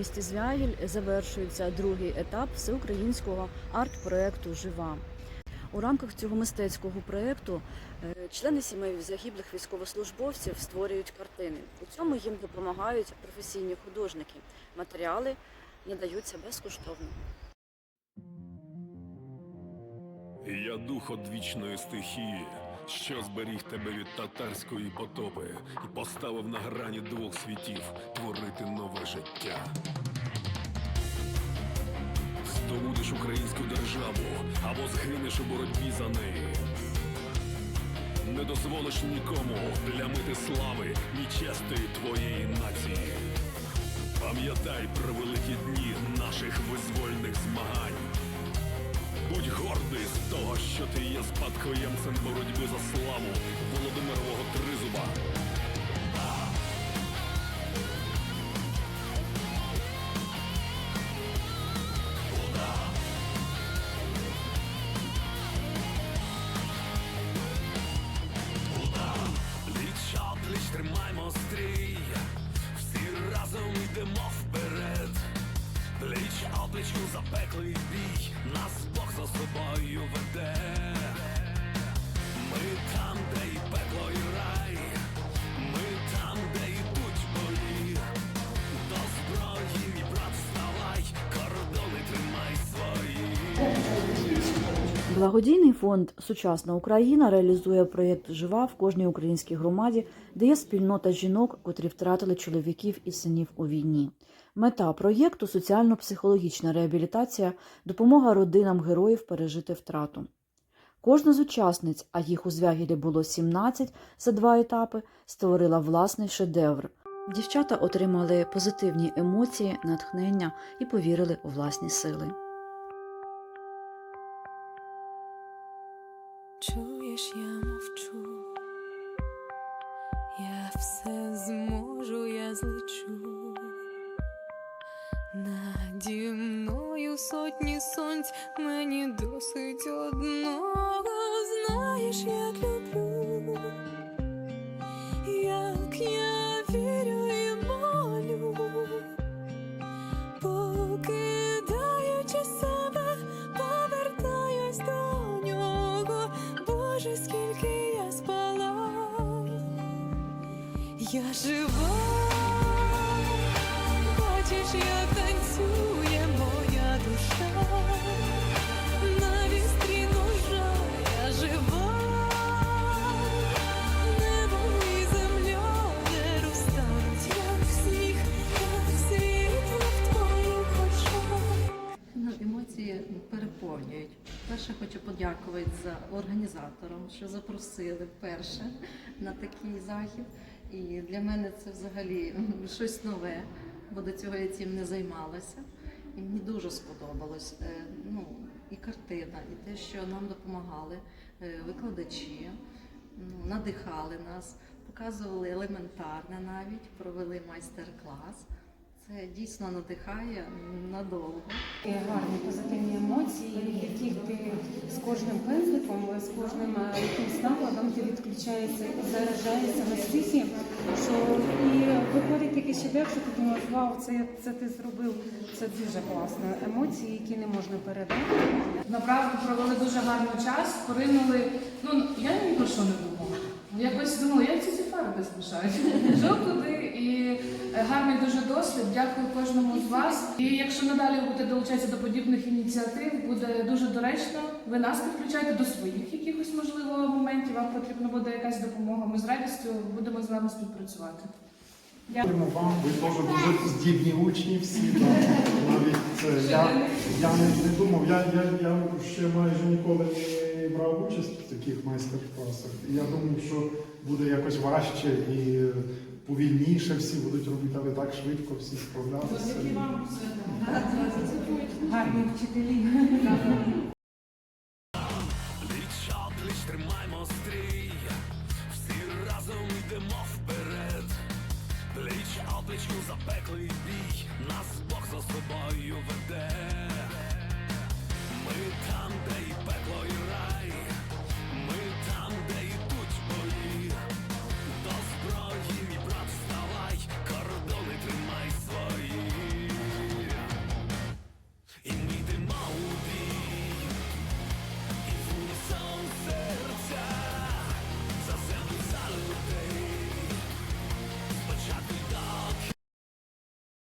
місті Звягіль завершується другий етап всеукраїнського арт-проекту Жива. У рамках цього мистецького проекту е, члени сімей загиблих військовослужбовців створюють картини. У цьому їм допомагають професійні художники. Матеріали надаються безкоштовно. Я дух одвічної стихії, що зберіг тебе від татарської потопи і поставив на грані двох світів творити нове життя. Здобудеш українську державу або згинеш у боротьбі за неї. Не дозволиш нікому плямити слави ні чести твоєї нації. Пам'ятай про великі дні наших визвольних змагань. Будь гордий з того, що ти є спадкоємцем боротьби за славу Володимирового Тризуба. Благодійний фонд Сучасна Україна реалізує проєкт Жива в кожній українській громаді, де є спільнота жінок, котрі втратили чоловіків і синів у війні. Мета проєкту соціально-психологічна реабілітація, допомога родинам героїв пережити втрату. Кожна з учасниць, а їх у звягілі було 17 за два етапи, створила власний шедевр. Дівчата отримали позитивні емоції, натхнення і повірили у власні сили. Чуєш, я мовчу, я все зможу, я злечу. Наді мною сотні сонць, мені досить одного. Знаєш, як люблю, я жива, бачиш, як танцює моя душа, на вістрі ножа я жива, небо і земля не розтануть, як сніг, як. Ну, емоції переповнюють. Перше хочу подякувати за організаторам, що запросили вперше на такий захід. І для мене це взагалі щось нове, бо до цього я цим не займалася. І мені дуже сподобалось е, ну, і картина, і те, що нам допомагали е, викладачі, ну, надихали нас, показували елементарне навіть, провели майстер-клас. Це дійсно надихає надовго. Гарні позитивні емоції, яких ти з кожним пензликом, з кожним е, якимсь накладом ти відключаєшся і заражаєшся настільки, що і виходить такий шедевр, що ти думаєш, вау, це, це ти зробив. Це дуже класно. Емоції, які не можна передати. Направду провели дуже гарний час, поринули. Ну я ні про що не думала. Якось думала, як ці фарби змішають. Пішов туди і е, гарний дуже досвід. Дякую кожному з вас. І якщо надалі ви будете долучатися до подібних ініціатив, буде дуже доречно. Ви нас підключайте до своїх якихось можливо моментів. Вам потрібна буде якась допомога. Ми з радістю будемо з вами співпрацювати. Дякуємо вам, ви теж дуже здібні учні всі. Навіть це, я, я не, не думав, я, я, я ще майже ніколи не брав участь в таких майстер-класах. Я думав, що буде якось важче і повільніше всі будуть робити, але так швидко всі справлятися. Гарні вчителі. Тримаймо разом йдемо вперед, пліч, а плечу запеклий бій. Нас